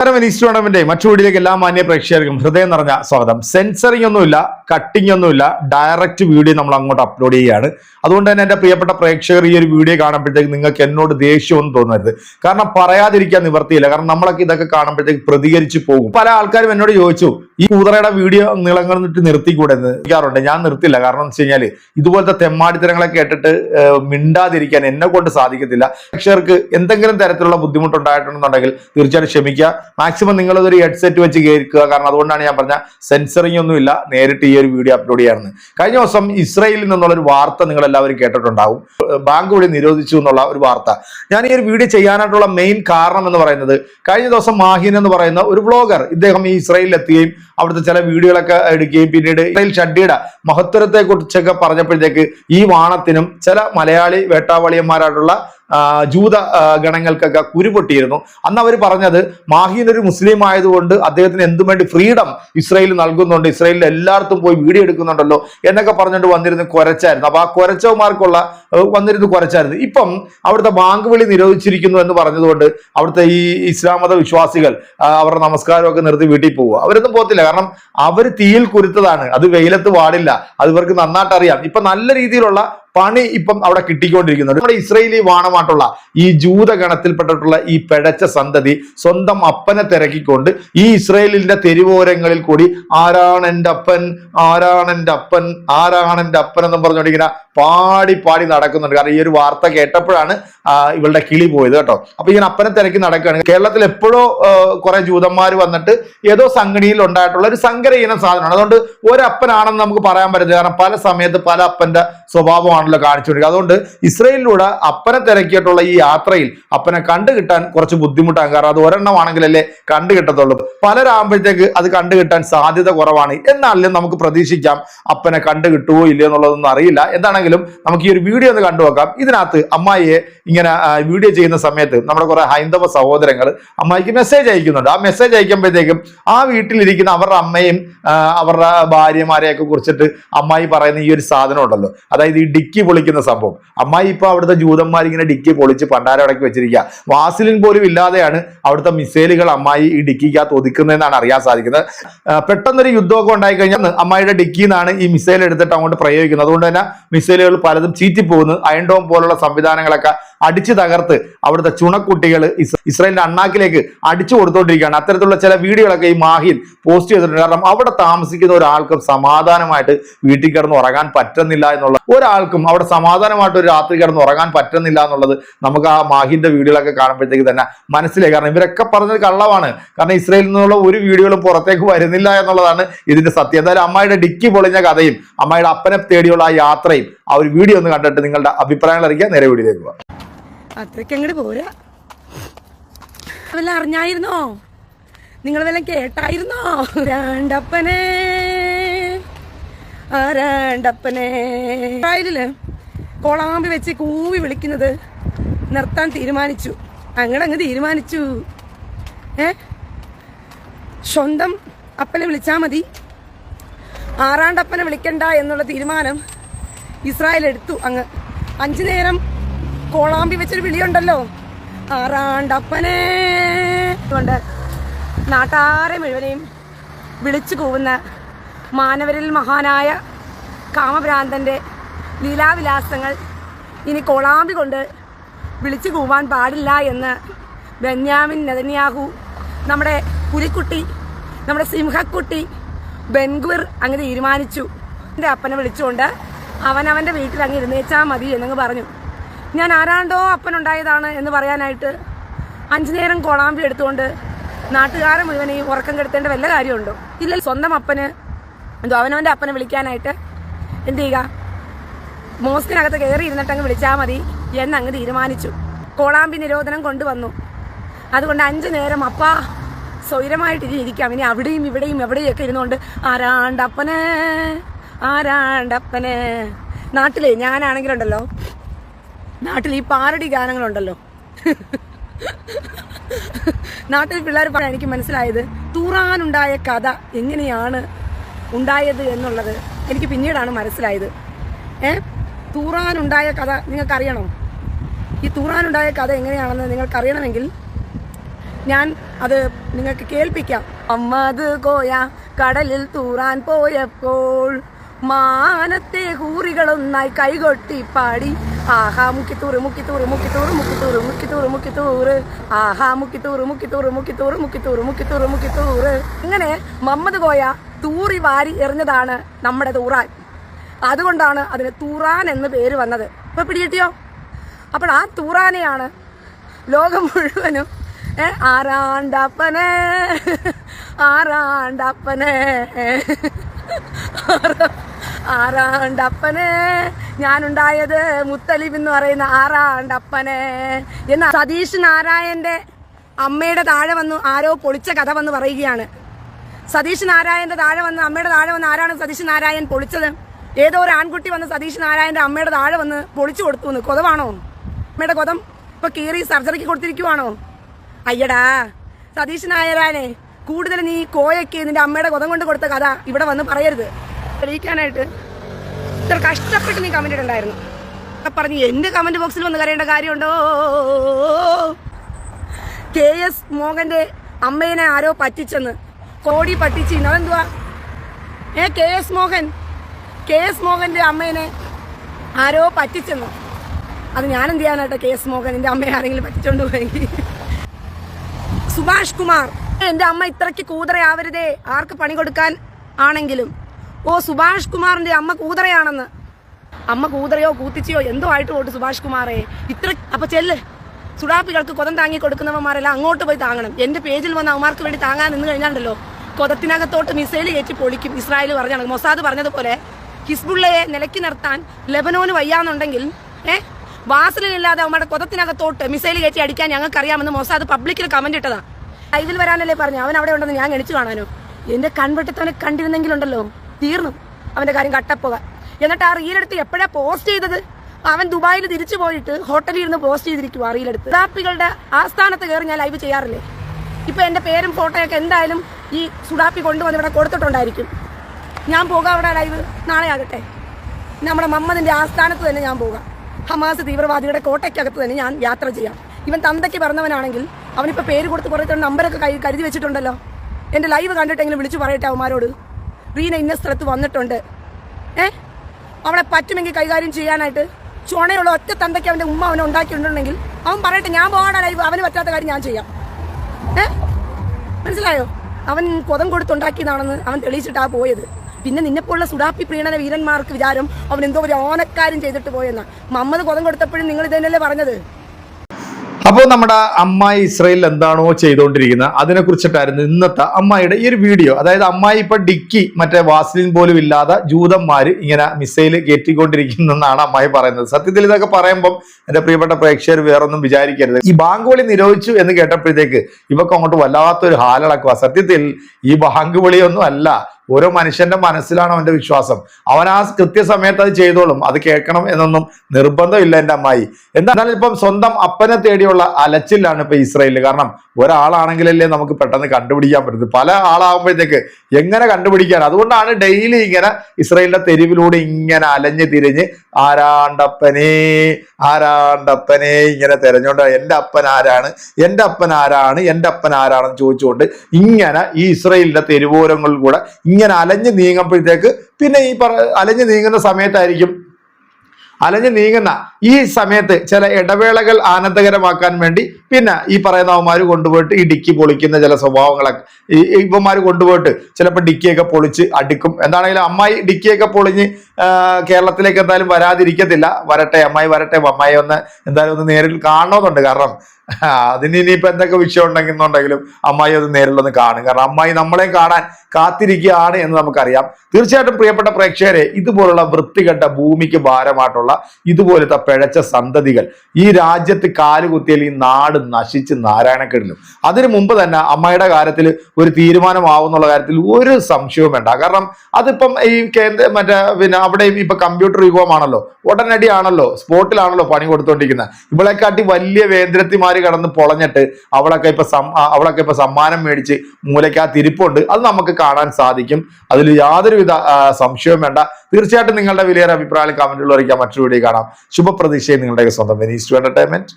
Tournament മറ്റു വീഡിയോയിലേക്ക് എല്ലാ മാന്യ പ്രേക്ഷകർക്കും ഹൃദയം നിറഞ്ഞ സ്വാഗതം. സെൻസറിംഗ് ഒന്നുമില്ല കട്ടിംഗ് ഒന്നുമില്ല ഡയറക്റ്റ് വീഡിയോ നമ്മൾ അങ്ങോട്ട് അപ്ലോഡ് ചെയ്യുകയാണ്. അതുകൊണ്ട് തന്നെ എന്റെ പ്രിയപ്പെട്ട പ്രേക്ഷകർ ഈ ഒരു വീഡിയോ കാണുമ്പോഴത്തേക്ക് നിങ്ങൾക്ക് എന്നോട് ദേഷ്യമൊന്നും തോന്നരുത്. കാരണം പറയാതിരിക്കാൻ നിവർത്തിയില്ല കാരണം നമ്മളൊക്കെ ഇതൊക്കെ കാണുമ്പോഴത്തേക്ക് പ്രതികരിച്ചു പോകും. പല ആൾക്കാരും എന്നോട് ചോദിച്ചു ഈ കൂതറയുടെ വീഡിയോ നിളങ്ങുന്നിട്ട് നിർത്തിക്കൂടെ എന്ന് ചോദിക്കാറുണ്ട് ഞാൻ നിർത്തില്ല. കാരണം എന്ന് വെച്ച് കഴിഞ്ഞാൽ ഇതുപോലത്തെ തെമ്മാടിത്തരങ്ങളെ കേട്ടിട്ട് മിണ്ടാതിരിക്കാൻ എന്നെ കൊണ്ട് സാധിക്കത്തില്ല. പ്രേക്ഷകർക്ക് എന്തെങ്കിലും തരത്തിലുള്ള ബുദ്ധിമുട്ടുണ്ടായിട്ടുണ്ടെന്നുണ്ടെങ്കിൽ തീർച്ചയായിട്ടും ക്ഷമിക്കുക. മാക്സിമം നിങ്ങളതൊരു ഹെഡ്സെറ്റ് വെച്ച് കേൾക്കുക. കാരണം അതുകൊണ്ടാണ് ഞാൻ പറഞ്ഞ സെൻസറിങ് ഒന്നുമില്ല നേരിട്ട് ഈ ഒരു വീഡിയോ അപ്ലോഡ് ചെയ്യാറുണ്ട്. കഴിഞ്ഞ ദിവസം ഇസ്രയേലിൽ നിന്നുള്ള ഒരു വാർത്ത നിങ്ങൾ എല്ലാവരും കേട്ടിട്ടുണ്ടാവും. ബാങ്ക് വഴി നിരോധിച്ചു എന്നുള്ള ഒരു വാർത്ത. ഞാൻ ഈ ഒരു വീഡിയോ ചെയ്യാനായിട്ടുള്ള മെയിൻ കാരണം എന്ന് പറയുന്നത് കഴിഞ്ഞ ദിവസം മാഹിൻ എന്ന് പറയുന്ന ഒരു വ്ളോഗർ ഇദ്ദേഹം ഈ ഇസ്രയേലിൽ എത്തുകയും അവിടുത്തെ ചില വീഡിയോകളൊക്കെ എടുക്കുകയും പിന്നീട് ഷഡ്ഡിയുടെ മഹത്വരത്തെ കുറിച്ചൊക്കെ പറഞ്ഞപ്പോഴത്തേക്ക് ഈ വാണത്തിനും ചില മലയാളി വേട്ടാവളിയന്മാരായിട്ടുള്ള ജൂത ഗണങ്ങൾക്കൊക്കെ കുരുപൊട്ടിയിരുന്നു. അന്ന് അവർ പറഞ്ഞത് മാഹീൻ ഒരു മുസ്ലിം ആയതുകൊണ്ട് അദ്ദേഹത്തിന് എന്തും വേണ്ടി ഫ്രീഡം ഇസ്രയേൽ നൽകുന്നുണ്ട് ഇസ്രയേലിൽ എല്ലായിടത്തും പോയി വീഡിയോ എടുക്കുന്നുണ്ടല്ലോ എന്നൊക്കെ പറഞ്ഞുകൊണ്ട് വന്നിരുന്ന് കുരച്ചായിരുന്നു. അപ്പൊ ആ കുരച്ചവന്മാർക്കുള്ള വന്നിരുന്നു കുരച്ചായിരുന്നു. ഇപ്പം അവിടുത്തെ ബാങ്ക് വിളി നിരോധിച്ചിരിക്കുന്നു എന്ന് പറഞ്ഞതുകൊണ്ട് അവിടുത്തെ ഈ ഇസ്ലാം മത വിശ്വാസികൾ അവരുടെ നമസ്കാരമൊക്കെ നിർത്തി വീട്ടിൽ പോവുക. അവരൊന്നും പോകത്തില്ല. കാരണം അവർ തീയിൽ കുരുത്തതാണ്. അത് വെയിലത്ത് പാടില്ല അത് ഇവർക്ക് നന്നായിട്ട് അറിയാം. ഇപ്പൊ നല്ല രീതിയിലുള്ള പണി ഇപ്പം അവിടെ കിട്ടിക്കൊണ്ടിരിക്കുന്നുണ്ട് നമ്മുടെ ഇസ്രയേലി വാണമായിട്ടുള്ള ഈ ജൂതഗണത്തിൽപ്പെട്ടിട്ടുള്ള ഈ പിഴച്ച സന്തതി സ്വന്തം അപ്പനെ തിരക്കിക്കൊണ്ട് ഈ ഇസ്രയേലിന്റെ തെരുവോരങ്ങളിൽ കൂടി ആരാണ് എന്റെ അപ്പൻ ആരാണ് എന്റെ അപ്പൻ ആരാണ് എന്റെ അപ്പൻ എന്നും പറഞ്ഞുകൊണ്ടിങ്ങനെ പാടി പാടി നടക്കുന്നുണ്ട്. കാരണം ഈ ഒരു വാർത്ത കേട്ടപ്പോഴാണ് ഇവളുടെ കിളി പോയത് കേട്ടോ. അപ്പൊ ഇങ്ങനെ അപ്പനെ തിരക്കി നടക്കുകയാണ്. കേരളത്തിൽ എപ്പോഴോ കുറെ ജൂതന്മാർ വന്നിട്ട് ഏതോ സംഘടനയിൽ ഉണ്ടായിട്ടുള്ള ഒരു സങ്കര ഇനം സാധനമാണ്. അതുകൊണ്ട് ഒരപ്പനാണെന്ന് നമുക്ക് പറയാൻ പറ്റില്ല കാരണം പല സമയത്ത് പല അപ്പന്റെ സ്വഭാവമാണല്ലോ കാണിച്ചുകൊണ്ടിരിക്കുക. അതുകൊണ്ട് ഇസ്രയേലിലൂടെ അപ്പനെ തിരക്കിയിട്ടുള്ള ഈ യാത്രയിൽ അപ്പനെ കണ്ടു കിട്ടാൻ കുറച്ച് ബുദ്ധിമുട്ടാണ്. കാരണം അത് ഒരെണ്ണമാണെങ്കിലല്ലേ കണ്ടു കിട്ടത്തുള്ളൂ. പലരാകുമ്പോഴത്തേക്ക് അത് കണ്ടു കിട്ടാൻ സാധ്യത കുറവാണ്. എന്നാലും നമുക്ക് പ്രതീക്ഷിക്കാം അപ്പനെ കണ്ടു കിട്ടുമോ ഇല്ലയോ എന്നുള്ളതൊന്നും അറിയില്ല. എന്താണെങ്കിലും നമുക്ക് ഈ ഒരു വീഡിയോ ഒന്ന് കണ്ടു നോക്കാം. ഇതിനകത്ത് അമ്മായിയെ ഇങ്ങനെ വീഡിയോ ചെയ്യുന്ന സമയത്ത് നമ്മുടെ കുറെ ഹൈന്ദവ സഹോദരങ്ങൾ അമ്മായിക്ക് മെസ്സേജ് അയക്കുന്നുണ്ട്. ആ മെസ്സേജ് അയക്കുമ്പോഴത്തേക്കും ആ വീട്ടിലിരിക്കുന്ന അവരുടെ അമ്മയും അവരുടെ ഭാര്യമാരെയൊക്കെ കുറിച്ചിട്ട് അമ്മായി പറയുന്ന ഈ ഒരു സാധനം ഉണ്ടല്ലോ. അതായത് ഈ ഡിക്കി പൊളിക്കുന്ന സംഭവം. അമ്മായി ഇപ്പൊ അവിടുത്തെ ജൂതന്മാർ ഇങ്ങനെ ഡിക്കി പൊളിച്ച് പണ്ടാരടക്കി വെച്ചിരിക്കുക വാസിലിൻ പോലും ഇല്ലാതെയാണ് അവിടുത്തെ മിസൈലുകൾ അമ്മായി ഈ ഡിക്കിക്കകത്ത് ഒതുക്കുന്നതെന്നാണ് അറിയാൻ സാധിക്കുന്നത്. പെട്ടെന്നൊരു യുദ്ധമൊക്കെ ഉണ്ടായി കഴിഞ്ഞാൽ അമ്മായിയുടെ ഡിക്കിയിൽ നിന്നാണ് ഈ മിസൈൽ എടുത്തിട്ട് അങ്ങോട്ട് പ്രയോഗിക്കുന്നത്. അതുകൊണ്ട് തന്നെ മിസൈലുകൾ പലതും ചീറ്റിപ്പോകുന്നു. അയൺ ഡോം പോലുള്ള സംവിധാനങ്ങളൊക്കെ അടിച്ചു തകർത്ത് അവിടുത്തെ ചുണക്കുട്ടികൾ ഇസ് ഇസ്രായേലിന്റെ അണ്ണാക്കിലേക്ക് അടിച്ചു കൊടുത്തോണ്ടിരിക്കുകയാണ്. അത്തരത്തിലുള്ള ചില വീഡിയോകളൊക്കെ ഈ മാഹിൻ പോസ്റ്റ് ചെയ്തിട്ടുണ്ട്. കാരണം അവിടെ താമസിക്കുന്ന ഒരാൾക്കും സമാധാനമായിട്ട് വീട്ടിൽ കിടന്ന് ഉറങ്ങാൻ പറ്റുന്നില്ല എന്നുള്ള ഒരാൾക്കും അവിടെ സമാധാനമായിട്ട് ഒരു രാത്രി കിടന്ന് ഉറങ്ങാൻ പറ്റുന്നില്ല എന്നുള്ളത് നമുക്ക് ആ മാഹിന്റെ വീഡിയോകളൊക്കെ കാണുമ്പോഴത്തേക്ക് തന്നെ മനസ്സിലായി. കാരണം ഇവരൊക്കെ പറഞ്ഞത് കള്ളമാണ്. കാരണം ഇസ്രയേലിൽ നിന്നുള്ള ഒരു വീഡിയോകളും പുറത്തേക്ക് വരുന്നില്ല എന്നുള്ളതാണ് ഇതിന്റെ സത്യം. എന്തായാലും അമ്മയുടെ ഡിക്കി പൊളിഞ്ഞ കഥയും അമ്മയുടെ അപ്പനെ തേടിയുള്ള ആ യാത്രയും ആ ഒരു വീഡിയോ ഒന്ന് കണ്ടിട്ട് നിങ്ങളുടെ അഭിപ്രായങ്ങൾ അറിയിക്കാൻ നേരെ വീഡിയോയിലേക്ക് അത്രയ്ക്ക് അങ്ങോട്ട് പോരാ. വല്ല അറിഞ്ഞായിരുന്നോ? നിങ്ങൾ വല്ല കേട്ടായിരുന്നോ? രണ്ടപ്പനെ ആ രണ്ടപ്പനെ കോളാമ്പി വെച്ച് കൂവി വിളിക്കുന്നത് നിർത്താൻ തീരുമാനിച്ചു. അങ്ങനെ അങ്ങ് തീരുമാനിച്ചു. ഏ? സ്വന്തം അപ്പനെ വിളിച്ചാൽ മതി. ആറാണ്ടപ്പനെ വിളിക്കണ്ട എന്നുള്ള തീരുമാനം ഇസ്രായേൽ എടുത്തു അങ്ങ്. അഞ്ചു നേരം കോളാമ്പി വെച്ചൊരു വിളിയുണ്ടല്ലോ. ആറാണ്ടപ്പനെ കൊണ്ട് നാട്ടാരെ മുഴുവനെയും വിളിച്ചു കൂവുന്ന മാനവരിൽ മഹാനായ കാമഭ്രാന്തന്റെ ലീലാവിലാസങ്ങൾ ഇനി കോളാമ്പി കൊണ്ട് വിളിച്ചു കൂവാൻ പാടില്ല എന്ന് ബെന്യാമിൻ നെതന്യാഹു നമ്മുടെ പുലിക്കുട്ടി നമ്മുടെ സിംഹക്കുട്ടി ബെൻഗുർ അങ്ങ് തീരുമാനിച്ചു. എന്റെ അപ്പനെ വിളിച്ചുകൊണ്ട് അവനവന്റെ വീട്ടിൽ അങ്ങ് ഇരുന്നേച്ചാൽ മതി എന്നങ്ങ് പറഞ്ഞു. ഞാൻ ആരാണ്ടോ അപ്പൻ ഉണ്ടായതാണ് എന്ന് പറയാനായിട്ട് അഞ്ചു നേരം കോളാമ്പി എടുത്തുകൊണ്ട് നാട്ടുകാരെ ഈ ഉറക്കം കെടുത്തേണ്ട വല്ല കാര്യമുണ്ടോ? ഇല്ല സ്വന്തം അപ്പന്. എന്തോ അവനവന്റെ അപ്പനെ വിളിക്കാനായിട്ട്. എന്ത് ചെയ്യുക? മോസ്കിനകത്ത് കയറി ഇരുന്നിട്ടങ്ങ് വിളിച്ചാൽ മതി എന്നങ്ങ് തീരുമാനിച്ചു. കോളാമ്പി നിരോധനം കൊണ്ടുവന്നു. അതുകൊണ്ട് അഞ്ചു നേരം അപ്പ സ്വൈരമായിട്ട് ഇരിക്കാം. ഇനി അവിടെയും ഇവിടെയും എവിടെയൊക്കെ ഇരുന്നുകൊണ്ട് ആരാണ്ടപ്പനെ ആരാണ്ടപ്പനെ. നാട്ടിലെ ഞാനാണെങ്കിലുണ്ടല്ലോ നാട്ടിൽ ഈ പാരടി ഗാനങ്ങളുണ്ടല്ലോ. നാട്ടിൽ പിള്ളേർ പറയാൻ എനിക്ക് മനസ്സിലായത് തൂറാനുണ്ടായ കഥ എങ്ങനെയാണ് ഉണ്ടായത് എന്നുള്ളത് എനിക്ക് പിന്നീടാണ് മനസ്സിലായത്. ഏ? തൂറാനുണ്ടായ കഥ നിങ്ങൾക്കറിയണോ? ഈ തൂറാനുണ്ടായ കഥ എങ്ങനെയാണെന്ന് നിങ്ങൾക്കറിയണമെങ്കിൽ ഞാൻ അത് നിങ്ങൾക്ക് കേൾപ്പിക്കാം. അമ്മത് കോയ കടലിൽ തൂറാൻ പോയപ്പോൾ മാനത്തെ ഹൂറികളൊന്നായി കൈകൊട്ടി പാടി. ആഹാ മുക്കിത്തൂറ് മുക്കിത്തൂറ് മുക്കിത്തൂറ് മുക്കിത്തൂറ് മുക്കിത്തൂറ് മുക്കിത്തൂറ്. ആഹാ മുക്കിത്തൂറ് മുക്കിത്തൂറ് മുക്കിത്തൂറ് മുക്കിത്തൂറ് മുക്കിത്തൂറ് മുക്കിത്തൂറ്. ഇങ്ങനെ മമ്മദ് കോയ തൂറി വാരി എറിഞ്ഞതാണ് നമ്മുടെ തൂറാൻ. അതുകൊണ്ടാണ് അതിന് തൂറാൻ എന്ന് പേര് വന്നത്. ഇപ്പൊ പിടികിട്ടിയോ? അപ്പോൾ ആ തൂറാനെയാണ് ലോകം മുഴുവനും ഏ, ആരാണ്ടപ്പനെ ആരാണ്ടപ്പനെ. ആരാ- ആറാണ്ടപ്പനെ ഞാനുണ്ടായത് മുത്തലിബ് എന്ന് പറയുന്ന ആറാണ്ടപ്പനെ എന്ന സതീഷ് നാരായണന്റെ അമ്മയുടെ താഴെ വന്നു ആരോ പൊളിച്ച കഥ വന്ന് പറയുകയാണ്. സതീഷ് നാരായണന്റെ താഴെ വന്ന് അമ്മയുടെ താഴെ വന്ന് ആരാണ് സതീഷ് നാരായൺ പൊളിച്ചത്? ഏതോ ഒരു ആൺകുട്ടി വന്ന് സതീഷ് നാരായണന്റെ അമ്മയുടെ താഴെ വന്ന് പൊളിച്ചു കൊടുത്തു എന്ന്. കൊതവാണോ? അമ്മയുടെ കൊതം ഇപ്പൊ കീറി സർജറിക്ക് കൊടുത്തിരിക്കുവാണോ? അയ്യടാ സതീഷ് നായരാനെ കൂടുതൽ നീ കോയക്ക് നിന്റെ അമ്മയുടെ കൊതം കൊണ്ട് കൊടുത്ത കഥ ഇവിടെ വന്ന് പറയരുത്. തെളിയിക്കാനായിട്ട് ഇത്ര കഷ്ടപ്പെട്ട് നീ കമന്റ് ഇടണ്ടായിരുന്നു. പറഞ്ഞു എന്റെ കമന്റ് ബോക്സിൽ വന്ന് കരയേണ്ട കാര്യമുണ്ടോ? കെ എസ് മോഹന്റെ അമ്മേനെ ആരോ പറ്റിച്ചെന്ന്. കോടി പറ്റിച്ച്. അതെന്തുവാ ഏ K S Mohan. K S മോഹന്റെ അമ്മേനെ ആരോ പറ്റിച്ചെന്ന്. അത് ഞാൻ എന്ത് ചെയ്യാനാട്ടോ കെ എസ് മോഹൻ? എന്റെ അമ്മയെ ആരെങ്കിലും പറ്റിച്ചോണ്ട് പോയെങ്കിൽ. സുഭാഷ് കുമാർ. എന്റെ അമ്മ ഇത്രയ്ക്ക് കൂതറയാവരുതേ? ആർക്ക് പണി കൊടുക്കാൻ ആണെങ്കിലും. ഓ സുഭാഷ് കുമാറിന്റെ അമ്മ കൂതറയാണെന്ന്. അമ്മ കൂതറയോ കൂത്തിച്ചയോ എന്തോ ആയിട്ട് പോട്ട് സുഭാഷ് കുമാറെ. ഇത്ര അപ്പൊ ചെല്ല്. സുഡാപ്പികൾക്ക് കൊതം താങ്ങി കൊടുക്കുന്നവന്മാരെല്ലാം അങ്ങോട്ട് പോയി താങ്ങണം. എന്റെ പേജിൽ വന്ന അവന്മാർക്ക് വേണ്ടി താങ്ങാൻ നിന്ന് കഴിഞ്ഞാണ്ടല്ലോ. കൊതത്തിനകത്തോട്ട് മിസൈൽ കയറ്റി പൊളിക്കും ഇസ്രായേൽ പറഞ്ഞാണ്. മൊസാദ് പറഞ്ഞതുപോലെ ഹിസ്ബുള്ളയെ നിലയ്ക്ക് നിർത്താൻ ലെബനോന് വയ്യാന്നുണ്ടെങ്കിൽ ഏഹ് വാസലില്ലാതെ അവന്മാരുടെ കൊതത്തിനകത്തോട്ട് മിസൈൽ കയറ്റി അടിക്കാൻ ഞങ്ങൾക്കറിയാമെന്ന് മൊസാദ് പബ്ലിക്കിൽ കമന്റ് ഇട്ടതാ. ലൈവിൽ വരാനല്ലേ പറഞ്ഞു? അവൻ അവിടെ ഉണ്ടെന്ന് ഞാൻ ഗണിച്ചു കാണാനോ? എന്റെ കൺവെട്ടത്തവനെ കണ്ടിരുന്നെങ്കിലുണ്ടല്ലോ. തീർന്നു. അവന്റെ കാര്യം കട്ടപ്പോക എന്നിട്ട് ആ റീലെടുത്ത് എപ്പോഴാ പോസ്റ്റ് ചെയ്തത്? അവൻ ദുബായിൽ തിരിച്ചു പോയിട്ട് ഹോട്ടലിൽ ഇരുന്ന് പോസ്റ്റ് ചെയ്തിരിക്കും ആ റീലെടുത്ത് സുഡാപ്പികളുടെ ആസ്ഥാനത്ത് കയറി ഞാൻ ലൈവ് ചെയ്യാറില്ലേ? ഇപ്പൊ എന്റെ പേരും ഫോട്ടോയൊക്കെ എന്തായാലും ഈ സുഡാപ്പി കൊണ്ടുവന്ന് ഇവിടെ കൊടുത്തിട്ടുണ്ടായിരിക്കും. ഞാൻ പോകാം അവിടെ ലൈവ് നാളെ ആകട്ടെ. നമ്മുടെ മമ്മതിന്റെ ആസ്ഥാനത്ത് തന്നെ ഞാൻ പോകാം. ഹമാസ് തീവ്രവാദിയുടെ കോട്ടയ്ക്കകത്ത് തന്നെ ഞാൻ യാത്ര ചെയ്യാം. ഇവൻ തന്തയ്ക്ക് പറഞ്ഞവനാണെങ്കിൽ അവനിപ്പോ പേര് കൊടുത്ത് കുറേ നമ്പറൊക്കെ കൈ കരുതി വെച്ചിട്ടുണ്ടല്ലോ. എന്റെ ലൈവ് കണ്ടിട്ടെങ്കിലും വിളിച്ചു പറയട്ടെ അവന്മാരോട്. റീന ഇന്ന സ്ഥലത്ത് വന്നിട്ടുണ്ട്. ഏ? അവളെ പറ്റുമെങ്കിൽ കൈകാര്യം ചെയ്യാനായിട്ട്. ചുണയുള്ള ഒറ്റ തന്തയ്ക്ക് അവന്റെ ഉമ്മ അവനെ ഉണ്ടാക്കിയിട്ടുണ്ടെങ്കിൽ അവൻ പറയട്ടെ ഞാൻ പോകാൻ ലൈവ് അവന് പറ്റാത്ത കാര്യം ഞാൻ ചെയ്യാം. ഏ? മനസ്സിലായോ? അവൻ കൊതം കൊടുത്തുണ്ടാക്കിയതാണെന്ന് അവൻ തെളിയിച്ചിട്ടാ പോയത്. പിന്നെ നിന്നെപ്പോലുള്ള സുഡാപ്പി പ്രീണന വീരന്മാർക്ക് വിചാരം അവൻ എന്തോ ഒരു ഓനക്കാരും ചെയ്തിട്ട് പോയെന്നാണ് മമ്മത് കൊതം കൊടുത്തപ്പോഴും നിങ്ങൾ ഇതന്നെയല്ലേ പറഞ്ഞത്? അപ്പോൾ നമ്മുടെ അമ്മായി ഇസ്രയേലിൽ എന്താണോ ചെയ്തുകൊണ്ടിരിക്കുന്നത് അതിനെ കുറിച്ചിട്ടായിരുന്നു ഇന്നത്തെ അമ്മായിയുടെ ഈ ഒരു വീഡിയോ. അതായത് അമ്മായി ഇപ്പൊ ഡിക്കി മറ്റേ വാസ്ലിൻ പോലും ഇല്ലാതെ ജൂതന്മാര് ഇങ്ങനെ മിസൈൽ കയറ്റിക്കൊണ്ടിരിക്കുന്നെന്നാണ് അമ്മായി പറയുന്നത്. സത്യത്തിൽ ഇതൊക്കെ പറയുമ്പോൾ എന്റെ പ്രിയപ്പെട്ട പ്രേക്ഷകർ വേറൊന്നും വിചാരിക്കരുത്. ഈ ബാങ്ക് വിളി നിരോധിച്ചു എന്ന് കേട്ടപ്പോഴത്തേക്ക് ഇവക്ക് അങ്ങോട്ട് വല്ലാത്തൊരു ഹാലടക്കുക സത്യത്തിൽ ഈ ബാങ്ക് വിളിയൊന്നും അല്ല. ഓരോ മനുഷ്യന്റെ മനസ്സിലാണ് അവന്റെ വിശ്വാസം. അവൻ ആ കൃത്യസമയത്ത് അത് ചെയ്തോളും. അത് കേൾക്കണം എന്നൊന്നും നിർബന്ധമില്ല എന്റെ അമ്മായി. എന്നാൽ ഇപ്പം സ്വന്തം അപ്പനെ തേടിയുള്ള അലച്ചിലാണ് ഇപ്പൊ ഇസ്രയേലിൽ കാരണം ഒരാളാണെങ്കിലല്ലേ നമുക്ക് പെട്ടെന്ന് കണ്ടുപിടിക്കാൻ പറ്റുന്നത് പല ആളാകുമ്പോഴത്തേക്ക് എങ്ങനെ കണ്ടുപിടിക്കാൻ? അതുകൊണ്ടാണ് ഡെയിലി ഇങ്ങനെ ഇസ്രയേലിന്റെ തെരുവിലൂടെ ഇങ്ങനെ അലഞ്ഞ് തിരിഞ്ഞ് ആരാണ്ടപ്പനേ ആരാണ്ടപ്പനേ ഇങ്ങനെ തെരഞ്ഞോണ്ട് എന്റെ അപ്പൻ ആരാണ് എന്റെ അപ്പൻ ആരാണ് എന്റെ അപ്പൻ ആരാണെന്ന് ചോദിച്ചുകൊണ്ട് ഇങ്ങനെ ഈ ഇസ്രയേലിന്റെ തെരുവോരങ്ങളിൽ കൂടെ ഇങ്ങനെ അലഞ്ഞ് നീങ്ങുമ്പോഴത്തേക്ക് പിന്നെ ഈ പറ അലഞ്ഞ് നീങ്ങുന്ന സമയത്തായിരിക്കും. അലഞ്ഞു നീങ്ങുന്ന ഈ സമയത്ത് ചില ഇടവേളകൾ ആനന്ദകരമാക്കാൻ വേണ്ടി പിന്നെ ഈ പറയുന്നവന്മാർ കൊണ്ടുപോയിട്ട് ഈ ഡിക്കി പൊളിക്കുന്ന ചില സ്വഭാവങ്ങളൊക്കെ ഈ ഇവന്മാർ കൊണ്ടുപോയിട്ട് ചിലപ്പോൾ ഡിക്കിയൊക്കെ പൊളിച്ച് അടുക്കും. എന്താണെങ്കിലും അമ്മായി ഡിക്കിയൊക്കെ പൊളിഞ്ഞ് കേരളത്തിലേക്ക് എന്തായാലും വരാതിരിക്കത്തില്ല. വരട്ടെ അമ്മായി വരട്ടെ അമ്മായി ഒന്ന് എന്തായാലും ഒന്ന് നേരിൽ കാണണമെന്നുണ്ട്. കാരണം അതിന് ഇനിയിപ്പോ എന്തൊക്കെ വിഷയം ഉണ്ടെന്നുണ്ടെങ്കിലും അമ്മായി അത് നേരിലൊന്ന് കാണും. കാരണം അമ്മായി നമ്മളെ കാണാൻ കാത്തിരിക്കുകയാണ് എന്ന് നമുക്കറിയാം. തീർച്ചയായിട്ടും പ്രിയപ്പെട്ട പ്രേക്ഷകരെ ഇതുപോലുള്ള വൃത്തികെട്ട ഭൂമിക്ക് ഭാരമായിട്ടുള്ള ഇതുപോലത്തെ പിഴച്ച സന്തതികൾ ഈ രാജ്യത്ത് കാലുകുത്തിയാൽ ഈ നാട് നശിച്ച് നാരായണക്കെടിലും അതിനു മുമ്പ് തന്നെ അമ്മയുടെ കാര്യത്തിൽ ഒരു തീരുമാനമാവുന്നുള്ള കാര്യത്തിൽ ഒരു സംശയവും വേണ്ട. കാരണം അതിപ്പം ഈ കേന്ദ്ര മറ്റേ പിന്നെ അവിടെയും ഇപ്പൊ കമ്പ്യൂട്ടർ യുഗമാണല്ലോ. ഉടനടിയാണല്ലോ സ്പോട്ടിലാണല്ലോ പണി കൊടുത്തോണ്ടിരിക്കുന്നത്. ഇവളെക്കാട്ടി വലിയ വേന്ദ്രത്തിമാര് കടന്ന് പൊളഞ്ഞിട്ട് അവളൊക്കെ ഇപ്പൊ അവളൊക്കെ ഇപ്പൊ സമ്മാനം മേടിച്ച് മൂലയ്ക്കകത്ത് ഇരിപ്പുണ്ട് അത് നമുക്ക് കാണാൻ സാധിക്കും. അതിൽ യാതൊരുവിധ സംശയവും വേണ്ട. തീർച്ചയായിട്ടും നിങ്ങളുടെ വിലയേറെ അഭിപ്രായം കമന്റുകൾ അറിയിക്കാം മറ്റൊരു വീഡിയോ കാണാം. ശുഭപ്രതീക്ഷയും നിങ്ങളുടെ സ്വന്തം വെനീസ് എന്റർടൈൻമെന്റ്